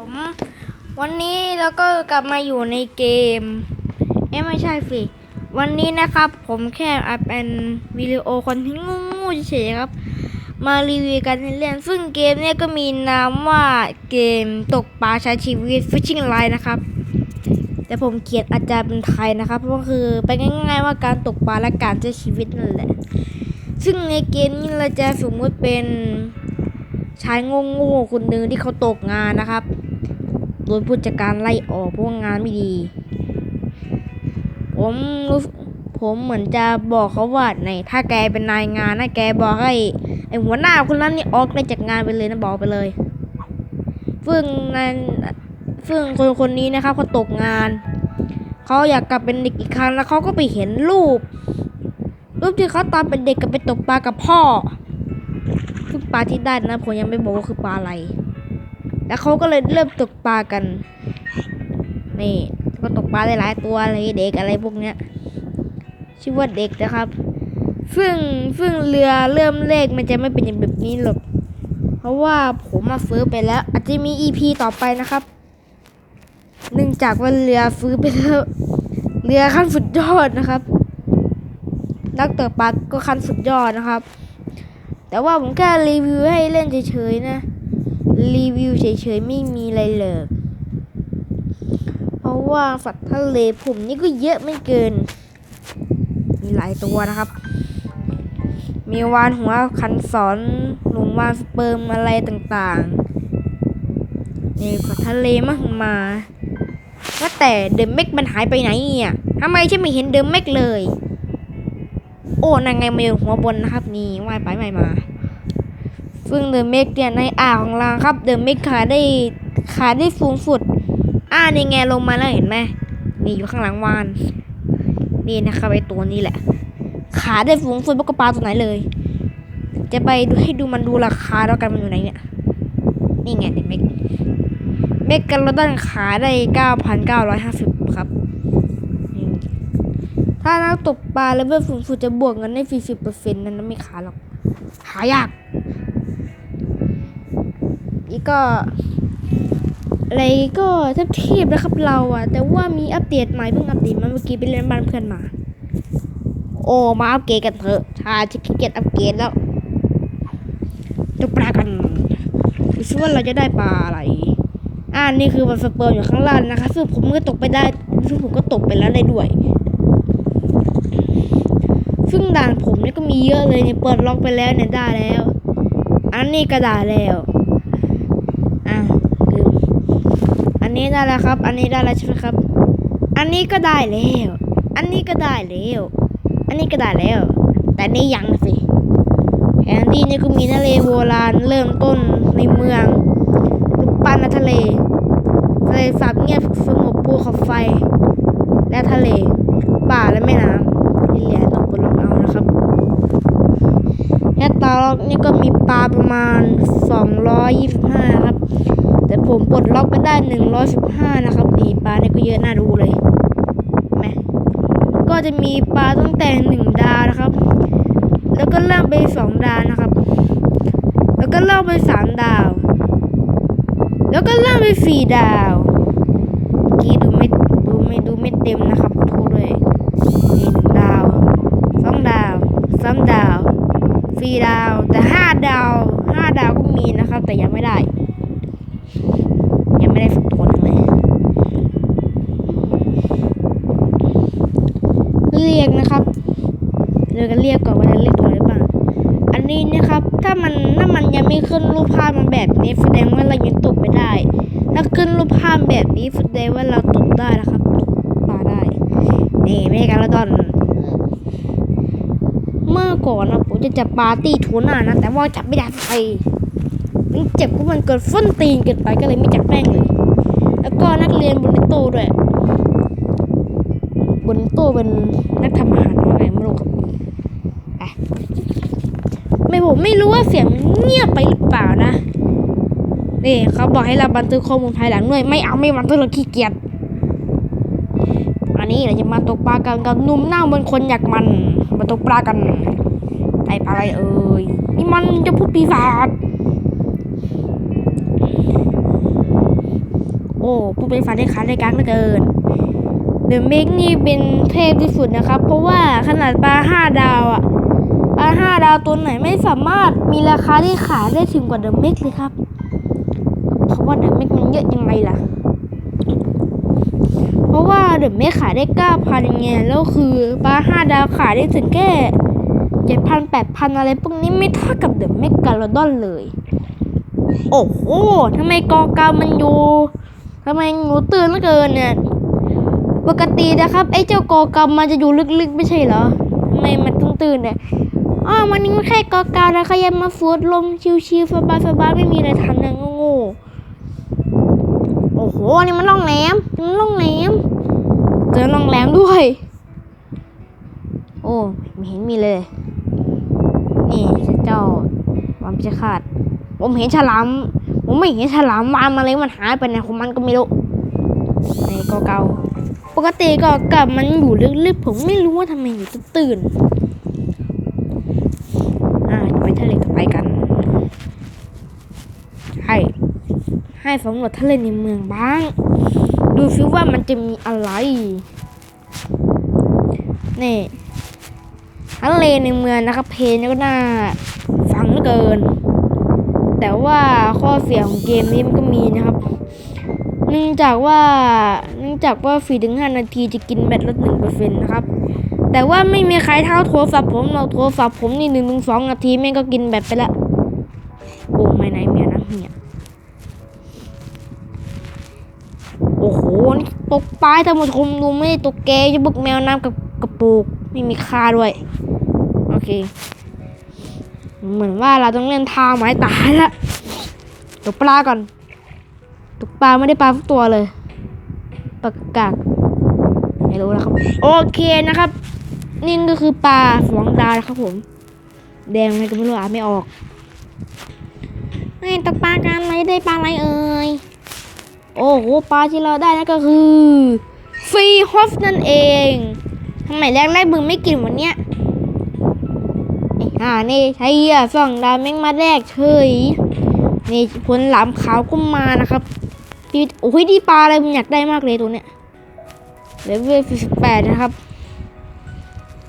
ผมวันนี้เราก็กลับมาอยู่ในเกม เอ๊ะไม่ใช่สิวันนี้นะครับผมแค่อัดเป็นวิดีโอคอนเทนต์งูๆเฉยๆครับ มารีวิวกันเล่นๆซึ่งเกมเนี่ยก็มีนามว่าเกมตกปลาใช้ชีวิต Fishing Line นะครับ แต่ผมเขียนอาจจะเป็นไทยนะครับก็คือไปง่ายๆว่าการตกปลาและการใช้ชีวิตนั่นแหละ ซึ่งในเกมนี้เราจะสมมติเป็นายโง่ๆคนหนึ่งที่เขาตกงานนะครับ โดนผู้จัดการไล่ออกเพราะงานไม่ดี ผมรู้ผมเหมือนจะบอกเขาว่าในถ้าแกเป็นนายงานนะแกบอกให้ไอหัวหน้าคนนั้นนี่ออกเลยจากงานไปเลยนะบอกไปเลยซึ่งนั้นซึ่งคนคนนี้นะครับเขาตกงานเขาอยากกลับเป็นเด็กอีกครั้งแล้วเขาก็ไปเห็นรูป รูปที่เขาตอนเป็นเด็กกับไปตกปลากับพ่อ ซึ่งปลาที่ได้นะผมยังไม่บอกว่าคือปลาอะไร แล้วเขาก็เลยเริ่มตกปลากัน นี่ ก็ตกปลาได้หลายตัวอะไรเด็กอะไรพวกเนี้ย ชื่อว่าเด็กนะครับ ซึ่งซึ่งเรือเริ่มเลขมันจะไม่เป็นอย่างแบบนี้หรอก เพราะว่าผมมาฟื้นไปแล้ว อาจจะมี EP ต่อไปนะครับเนื่องจากว่าเรือฟื้นไปแล้วเรือขั้นสุดยอดนะครับนักตกปลาก็ขั้นสุดยอดนะครับ แต่ว่าผมแค่รีวิวให้เล่นเฉยๆนะ รีวิวเฉยๆไม่มีอะไรเลยเพราะว่าสัตว์ทะเลผมนี่ก็เยอะไม่เกิน มีหลายตัวนะครับ มีวานหัวคันสอนหลุมวานสเปิร์มอะไรต่างๆนี่สัตว์ทะเลมากมาว่าแต่เดอะเม็กมันหายไปไหนเนี่ยทำไมฉันไม่เห็นเดอะเม็กเลย โอ้นางไงมาอยู่หัวบนนะครับ นี่ว่ายไปว่ายมา ซึ่งเดอะเมกเนี่ยในอ่าของเราครับ เดอะเมกขายได้ขายได้สูงสุด อ่าในไงลงมาแล้วเห็นไหมนี่อยู่ข้างหลังวาน นี่นะครับไอตัวนี้แหละ ขายได้สูงสุดมากกปลาตัวไหนเลย จะไปดูให้ดูมันดูราคาแล้วกันมันอยู่ไหนเนี่ย นี่ไงเดอะเมกเมกกันลดันขายได้เก้าพันเก้าร้อยห้าสิบครับ ถ้านักตกปลาเลเวลสูงสุดจะบวกเงินได้ฟรีสิบเปอร์เซ็นต์นั้นไม่ขายหรอก หายาก อีกก็ อะไรก็เทียบเทียบนะครับเราอะแต่ว่ามีอัปเดตใหม่เพิ่งอัปเดตมาเมื่อกี้ไปเล่นบ้านเพื่อนมา โอ้มาอัปเกรดกันเถอะถ้าจะขี้เกียจอัปเกรดแล้วจะปลากันดูซิว่าเราจะได้ปลาอะไรอ่านี่คือมันสเปิร์มอยู่ข้างล่างนะคะซึ่งผมก็ตกไปได้ซึ่งผมก็ตกไปแล้วได้ด้วย ซึ่งด่านผมนี่ก็มีเยอะเลยเนี่ยเปิดล็อกไปแล้วเนี่ยได้แล้ว อันนี้ก็ได้แล้วอะลืมอันนี้ได้แล้วครับ อันนี้ได้แล้วใช่ไหมครับ อันนี้ก็ได้แล้ว อันนี้ก็ได้แล้ว อันนี้ก็ได้แล้ว แต่นี่ยังนะสิแผนที่นี่ก็มีทะเลโบราณเริ่มต้นในเมืองรูปปั้นในทะเลทะเลสาบเงียบสงบภูเขาไฟ และทะเล ป่าและแม่น้ำที่เหลือต้องปลดล็อกเอานะครับ แค่ตาล็อกนี่ก็มีปลาประมาณ 225 ครับ แต่ผมปลดล็อกไปได้ 115 นะครับนี่ปลาเนี่ยก็เยอะน่าดูเลยเห็นไหมก็จะมีปลาตั้งแต่ 1 ดาวนะครับ แล้วก็เริ่มไป 2 ดาวนะครับ แล้วก็เริ่มไป 3 ดาว แล้วก็เริ่มไป 4 ดาวกี้ดูไม่ดูไม่ดูไม่เต็มนะครับขอโทษด้วยนี่หนึ่งดาวสองดาวสามดาวสี่ดาว ดาวห้าดาวก็มีนะครับ แต่ยังไม่ได้ ยังไม่ได้สักตัวนึงเลย เรียกนะครับเดี๋ยวกันเรียกก่อนว่าจะเรียกตัวอะไรบ้าง อันนี้นะครับ ถ้ามันถ้ามันยังไม่ขึ้นรูปภาพมันแบบนี้แสดงว่าเรายังตกไม่ได้ ถ้าขึ้นรูปภาพแบบนี้แสดงว่าเราตกได้นะครับตกปลาได้นี่ไม่ใช่การละดอนเมื่อก่อนนะ ผมจะจับปาร์ตี้ทูน่านะ แต่ว่าจับไม่ได้สักทีมันเจ็บเพราะมันเกิดฟ้นตีนเกินไปก็เลยไม่จับแม่งเลย แล้วก็นักเรียนบนโตด้วยบนโตเป็นนักทำอาหารว่าไงไม่รู้ครับไม่ผมไม่รู้ว่าเสียงเงียบไปหรือเปล่านะนี่เขาบอกให้เราบันทึกข้อมูลภายหลังด้วยไม่เอาไม่บันทึกเราขี้เกียจอันนี้เราจะมาตกปลากันกับหนุ่มหน้าเหมือนคนอยากมันมาตกปลากัน ได้ปอะไรเอ่ยนี่มันจะพูดปีศาจโอ้ผู้เป็นฝันได้ขาดได้กลางเหลือเกินเดอะมิกนี่เป็นเทพที่สุดนะครับ เพราะว่าขนาดปลาห้าดาวอะปลาห้าดาวตัวไหนไม่สามารถมีราคาที่ขายได้ถึงกว่าเดอะมิกเลยครับ เพราะว่าเดอะมิกมันเยอะยังไงล่ะ เพราะว่าเดอะมิกขายได้เก้าพันไงแล้วคือปลาห้าดาวขายได้ถึงแค่ เจ็ดพันแปดพันอะไรพวกนี้ไม่เท่ากับเดอะมิกกาลดอนเลย โอ้โหทำไมกอกามันอยู่ทำไมหนูตื่นเหลือเกินเนี่ย ปกตินะครับ ไอ้เจ้ากอกามันจะอยู่ลึกๆ ไม่ใช่เหรอทำไมมันต้องตื่นเนี่ยอ้าวมันนี่มันแค่กอกาแล้วขยันมาฟูดลมชิวๆสบายๆไม่มีอะไรทำนะโง่โอ้โห นี่มันล่องแหลมมันล่องแหลมเจอล่องแหลมด้วย โอ้ ไม่เห็นมีเลย นี่เจ้าวัมพิฆาตผมเห็นฉลาม ผมไม่เห็นฉลามวานมาเลยมันหายไปไหนของมันก็ไม่รู้ในกอเกาปกติก็กับมันอยู่ลึกๆผมไม่รู้ว่าทำไมอยู่ตื่นอ่าไปทะเลก็ไปกัน ให้ ให้สำรวจทะเลในเมืองบ้าง ดูซิว่ามันจะมีอะไรนี่ ทะเลในเมืองนะครับ เพลงก็น่าฟังเหลือเกิน แต่ว่าข้อเสียของเกมนี้มันก็มีนะครับ เนื่องจากว่าเนื่องจากว่า4ถึง 5 นาทีจะกินแบตลด1%นะครับ แต่ว่าไม่มีใครเท่าโทรศัพท์ผมเราโทรศัพท์ผมนี่หนึ่งถึงสองนาทีแม่งก็กินแบตไปละโอ้ไม่ไหนเมียนะเมียโอ้โหนี่ตกปลายท่านผู้ชมดูไม่ได้ตกแกจะบึกแมวน้ำกับกระปุก ไม่มีค่าด้วย โอเค เหมือนว่าเราต้องเล่นท่าไม้ตายละตกปลาก่อนตกปลาไม่ได้ปลาทุกตัวเลยปลากากไม่รู้นะครับ โอเคนะครับ นี่ก็คือปลาสวงดาวครับผม แดงอะไรก็ไม่รู้อ่านไม่ออกนี่ตกปลากันไม่ได้ปลาอะไรเอ่ยโอ้โหปลาที่เราได้นั่นก็คือฟรีฮอฟนั่นเอง ทำไมแรกแรกมึงไม่กินวันเนี้ยไอ้ห่านี่ใช่อะส่องดาวแม่งมาแรกเฉยนี่ผลหลามขาวก็มานะครับพีโอ้ยดีปลาอะไรผมอยากได้มากเลยตัวเนี้ยเลเวลสิบแปดนะครับ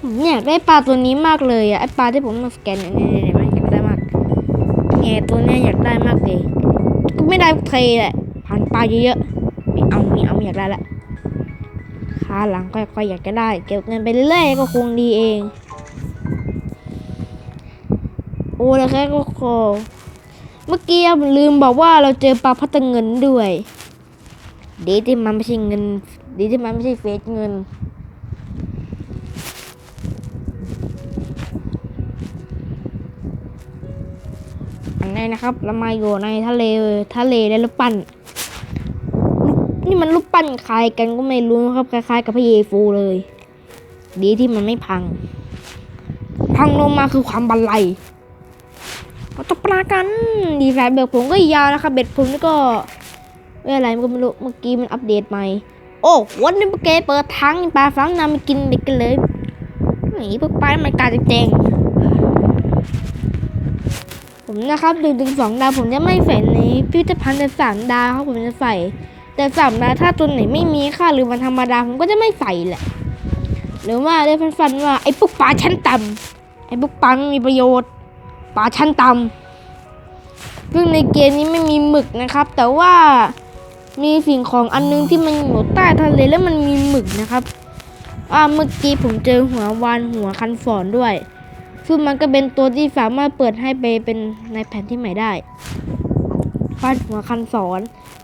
ผมอยากได้ปลาตัวนี้มากเลยอะไอปลาที่ผมมาสแกนเนี่ยเนี่ยมันอยากได้มากแง่ตัวเนี้ยอยากได้มากเลยก็ไม่ได้เทแหละผ่านปลาเยอะๆไม่เอาไม่เอาไม่อยากได้ละาหลังค่อยๆอยากจะได้ เก็บเงินไปเรื่อยๆก็คงดีเอง โอ้แล้วแค่ก็ขอเมื่อกี้ลืมบอกว่าเราเจอปลาพัตเงินด้วยดีที่มันไม่ใช่เงินดีที่มันไม่ใช่เฟซเงินอันนี้นะครับเรามาอยู่ในทะเลทะเลและลูกปั้น นี่มันลูกปั้นคล้ายกันก็ไม่รู้นะครับคล้ายๆ กับพระเยฟูเลย ดีที่มันไม่พัง พังลงมาคือความบันไลเอาตกปลากัน ดีแฟนเบ็ดผมก็ยาวนะครับเบ็ดผมนี่ก็เมื่อะไรมันก็ไม่รู้เมื่อกี้มันอัปเดตใหม่โอ้วันนี้เมื่อกเปิดทั้งปลาฟังนำมากินเด็กกันเลยนี่พวกปลามันกลายเป็นแจงผมนะครับดึงถึงสองดาวผมจะไม่ใส่ในพิพิธภัณฑ์สามดาวครับผมจะใส่ แต่สามดาวถ้าตัวไหนไม่มีค่าหรือมันธรรมดาผมก็จะไม่ใส่แหละ หรือว่าได้ฟันๆว่าไอ้พวกปลาชั้นต่ำไอ้พวกปลาไม่มีประโยชน์ปลาชั้นต่ำซึ่งในเกมนี้ไม่มีหมึกนะครับ แต่ว่ามีสิ่งของอันนึงที่มันอยู่ใต้ทะเลแล้วมันมีหมึกนะครับอ่าเมื่อกี้ผมเจอหัววานหัวคันฝอนด้วย ซึ่งมันก็เป็นตัวที่สามารถเปิดให้ไปเป็นในแผนที่ใหม่ได้ วานหัวคันสอน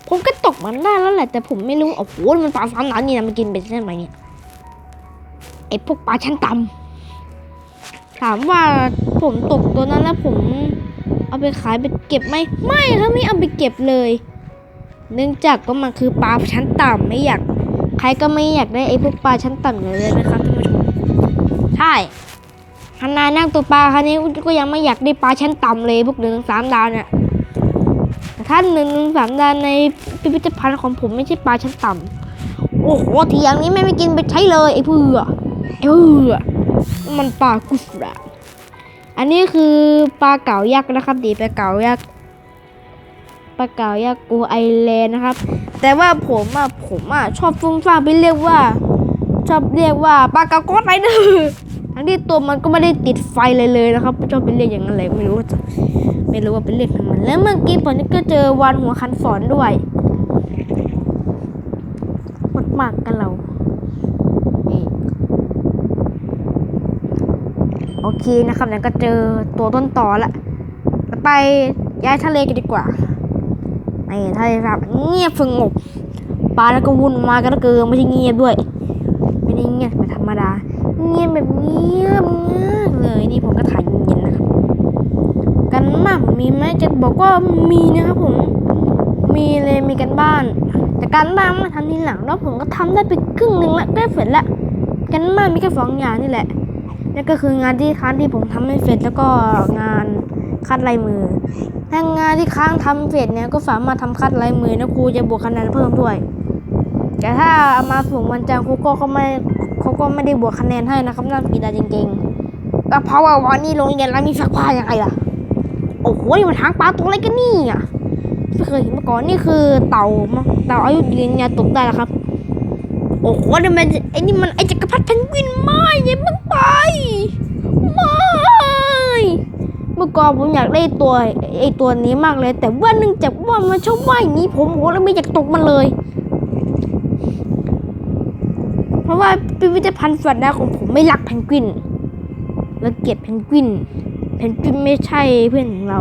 ผมก็ตกมันได้แล้วแหละ แต่ผมไม่รู้ โอ้โห มันปลาซ้ำน้ำนี่นะมันกินเป็นใช่ไหมเนี่ย ไอ้พวกปลาชั้นต่ำถามว่าผมตกตัวนั้นแล้วผม เอาไปขายไปเก็บไหม ไม่ครับไม่เอาไปเก็บเลย เนื่องจากว่ามันคือปลาชั้นต่ำไม่อยาก ใครก็ไม่อยากได้ไอ้พวกปลาชั้นต่ำอยู่เลยนะครับท่านผู้ชม ใช่ขนาดนั่งตัวปลาคันนี้ก็ยังไม่อยากได้ปลาชั้นต่ำเลยพวกหนึ่งสามดาวเนี่ย แต่ถ้าหนึ่งสามดาวในพิพิธภัณฑ์ของผมไม่ใช่ปลาชั้นต่ำโอ้โหทีอย่างนี้แม่ไม่กินไปใช้เลยไอ้เพื่อไอ้เพื่อมันปลากุสระอันนี้คือปลาเก๋ายักษ์นะครับดีปลาเก๋ายักษ์ปลาเก๋ายากูไอแลนด์นะครับ แต่ว่าผมอะผมอะชอบฟุ้งซ่านไปเรียกว่า ชอบเรียกว่าปลาเก๋าโคตรไรเดอร์ ทั้งที่ตัวมันก็ไม่ได้ติดไฟเลยเลยนะครับชอบไปเรียกอย่างนั้นเลยไม่รู้ว่าจะไม่รู้ว่าไปเรียกทำไมแล้วเมื่อกี้ผมก็เจอวานหัวคันฝอนด้วยมากๆกันเราโอเคนะครับแล้วก็เจอตัวต้นต่อละไปย้ายทะเลกันดีกว่านี่ทะเลสาบเงียบสงบปลาแล้วก็วุ่นวายกันเหลือเกินไม่ใช่เงียบด้วย ไม่ได้เงียบแบบธรรมดา เงียบแบบเงียบมากเลยนี่ผมก็ถ่ายเย็นๆนะครับ กันมากมีไหมจะบอกว่ามีนะครับผม มีเลยมีกันบ้าน แต่การบ้านมาทำทีหลังแล้วผมก็ทำได้ไปครึ่งหนึ่งแล้วได้เสร็จละกันบ้านมีแค่สองอย่างนี่แหละนั่นก็คืองานที่ค้างที่ผมทำไม่เสร็จแล้วก็งานคัดลายมือถ้างานที่ค้างทำเสร็จเนี่ยก็สามารถทำคัดลายมือนะครูจะบวกคะแนนเพิ่มด้วย แต่ถ้าเอามาส่งวันจันทร์ครูก็เขาไม่ เขาก็ไม่ได้บวกคะแนนให้นะครับนั่นผิดอะจริงๆก็เพราะว่าวันนี้โรงเรียนเรามีสักผ้ายังไงล่ะ โอ้โหนี่มันทางปลาตัวอะไรกันนี่อะไม่เคยเห็นมาก่อนนี่คือเต่ามั้งเต่าอายุยืนยาตกได้แล้วครับ โอ้โหนี่มันไอ้นี่มันไอ้จักรพรรดิเพนกวินไม่ยังมึงไปไม่เมื่อก่อนผมอยากได้ตัวไอ้ตัวนี้มากเลย แต่ว่าเนื่องจากว่ามันชอบว่ายหนีผมโหแล้วไม่อยากตกมันเลย เพราะว่าพิพิธภัณฑ์สัตว์น้ำของผมไม่รักเพนกวินแล้วเกลียดเพนกวินเพนกวินไม่ใช่เพื่อนของเรา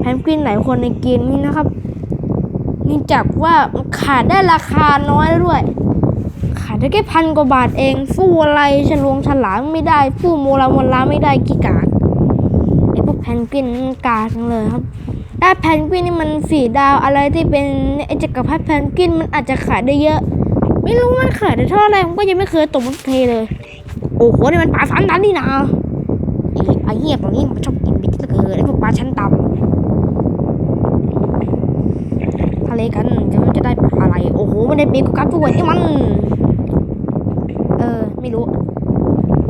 เพนกวินหลายคนในเกมนี้นะครับนื่จากว่าขาดได้ราคาน้อยด้วย ขาดได้แค่พันกว่าบาทเองสู้อะไรฉลวงฉลามไม่ได้สู้โมลาโมลาไม่ได้กี่กากไอพวกเพนกวินกากจังเลยครับถ้าเพนกวินนี่มันสีดาวอะไรที่เป็นไอจักรพรรดิเพนกวินมันอาจจะขายได้เยอะ ไม่รู้มันขายได้เท่าไรผมก็ยังไม่เคยตกมันเทเลย โอ้โหนี่มันปลาสันดันนี่นะไอ้เหี้ยตัวนี้มันชอบกินบิ๊กเหลือเกินไอ้พวกปลาชั้นต่ำทะเลกันจะจะได้ปลาอะไร โอ้โหมันได้ปีกกับตัวนี่มัน เออไม่รู้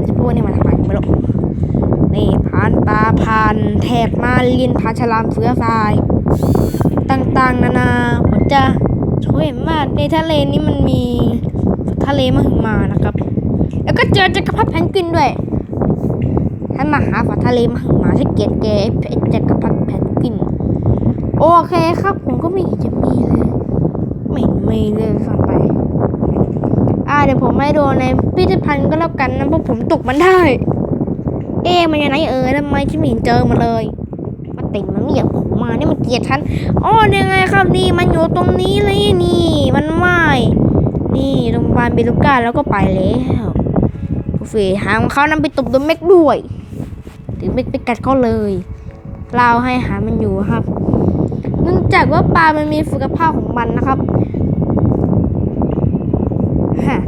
จะพูดนี่มันทำไมไม่รู้นี่ผ่านปลาผ่านแถบมาลินผ่านฉลามเสือทราย ต่างๆ นานาผมจะ ช่วยเห็นว่าในทะเลนี้มันมีทะเลมหึมานะครับ แล้วก็เจอจักรพรรดิแพนกวินด้วยท่านมาหาฝัทะเลมหึมาที่เกียรติแกไอ้จักรพรรดิแพนกวิน โอเคครับ ผมก็ไม่เห็นจะมีเลย ไม่เห็นมีเลยฟังไป อ่าเดี๋ยวผมไม่โดนในพิพิธภัณฑ์ก็แล้วกันนะเพราะผมตกมันได้ เอ๊ะมันยู่ไหนเออทำไมฉันไม่เห็นเจอมันเลย ติดมันไม่อยากออกมาเนี่ยมันเกลียดฉันอ๋อยังไงครับนี่มันอยู่ตรงนี้เลยนี่ มันว่ายนี่โรงพยาบาลเบลูก้าแล้วก็ไปแล้วฝีหางของเขานำไปตบโดนเม็กด้วยถึงเม็กไปกัดเขาเลยเราให้หามันอยู่ครับ เนื่องจากว่าปลามันมีสุขภาพของมันนะครับฮะ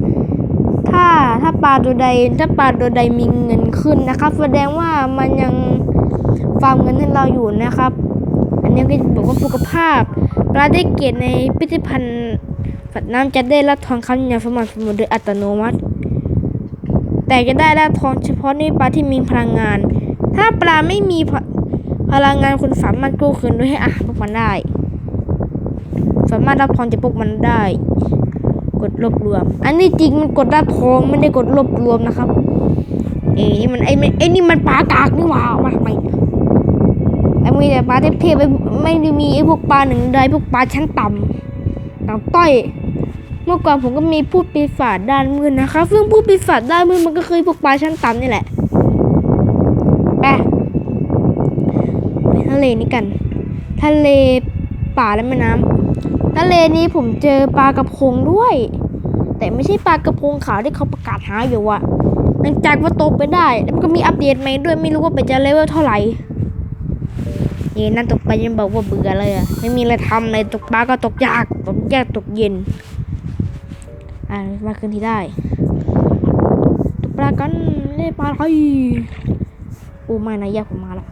ถ้าถ้าปลาตัวใดถ้าปลาตัวใดมีเงินขึ้นนะครับ แสดงว่ามันยัง ฟาร์มเงินให้เราอยู่นะครับ อันนี้ก็จะบอกว่าสุขภาพปลาได้เกียรติในพิพิธภัณฑ์สัตว์น้ำจะได้รับทองคำอย่างสม่ำเสมอโดยอัตโนมัติ แต่จะได้รับทองเฉพาะในปลาที่มีพลังงาน ถ้าปลาไม่มีพลังงานคุณสามารถกู้คืนด้วยให้อาหารพวกมันได้ สามารถรับทองจากพวกมันได้ กดรวบรวม อันนี้จริงมันกดรับทองไม่ได้กดรวบรวมนะครับ เอ้นี่มันไอ้ไอ้นี่มันปลากากนี่หว่าเอามาทำไม แต่มีแต่ปลาเทพๆไอ้ไม่ได้มีไอ้พวกปลาหนึ่งใดพวกปลาชั้นต่ำต่ำต้อย เมื่อก่อนผมก็มีพูดปีศาจด้านมืดนะครับซึ่งพูดปีศาจด้านมืดมันก็คือพวกปลาชั้นต่ำนี่แหละไปไปทะเลนี้กัน ทะเลป่าและแม่น้ำทะเลนี้ผมเจอปลากระพงด้วย แต่ไม่ใช่ปลากระพงขาวที่เขาประกาศหาอยู่อะหลังจากว่าตกไปได้ แล้วมันก็มีอัปเดตใหม่ด้วยไม่รู้ว่าไปจะเลเวลเท่าไหร่ เย็นนั่นตกไปยังบอกว่าเบื่อเลยอะไม่มีอะไรทำเลยตกปลาก็ตกยากตกยากตกเย็น อ่ามาคืนที่ได้ ตกปลากันเล่ปลาอะไรโอ้ไม่นะยากผมมาละ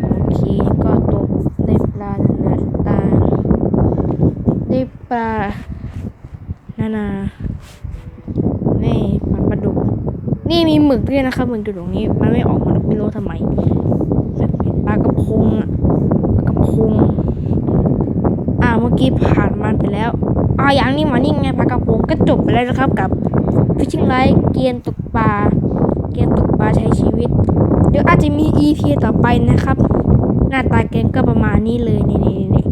โอเคก็ตกได้ปลานานาตาได้ปลานานานี่ปลาปลาดุกนี่มีหมึกด้วยนะครับหมึกอยู่ตรงนี้มันไม่ออกมาไม่รู้ทำไม พงกระพคงอ่าเมื่อกี้ผ่านมันไปแล้วอ่าอย่างนี้มานี่ไงปลากระพงก็จบไปแล้วนะครับกับฟิชชิ่งไลท์เกียนตกปลาเกียนตกปลาใช้ชีวิต เดี๋ยวอาจจะมี EP ต่อไปนะครับ หน้าตาเกมก็ประมาณนี้เลยนี่นี่